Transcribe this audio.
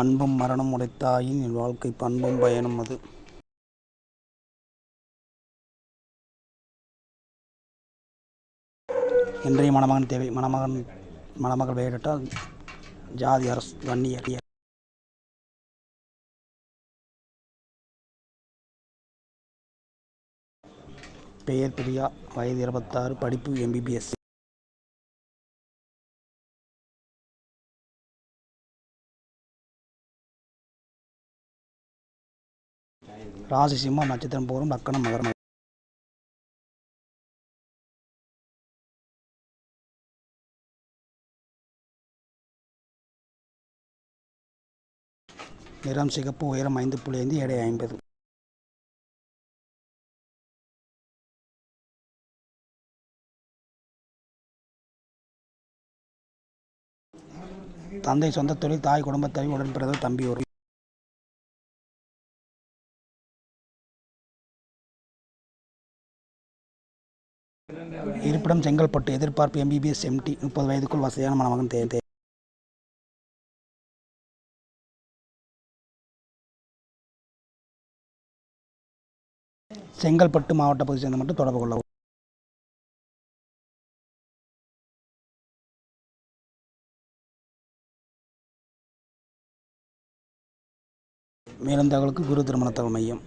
அன்பும் மரணம் உடைத்தாயின் என் வாழ்க்கை பண்பும் பயனும் அது. இன்றைய மணமகன் தேவை மணமகன் மணமகள் பெயரிட்டால் ஜாதி அரசு வன்னியர். பெயர் பிரியா வயது இருபத்தாறு படிப்பு எம்பிபிஎஸ் ராசி சிம்மம் நட்சத்திரம் பூரம் லக்கணம் மகரம் நிறம் சிகப்பு உயரம் ஐந்து புள்ளி ஐந்து எடை ஐம்பது. தந்தை சொந்த தொழில் தாய் குடும்பத்தவி உடன் தம்பி ஒரு இருப்பிடம் செங்கல்பட்டு எதிர்பார்ப்பு எம்பிபிஎஸ் எம்டி முப்பது வயதுக்குள் வசதியான மணமகன் தே செங்கல்பட்டு மாவட்ட பகுதி சேர்ந்த மட்டும் தொடர்பு கொள்ளவும் மேலும் தகவலுக்கு குரு திருமண தகவல் மையம்.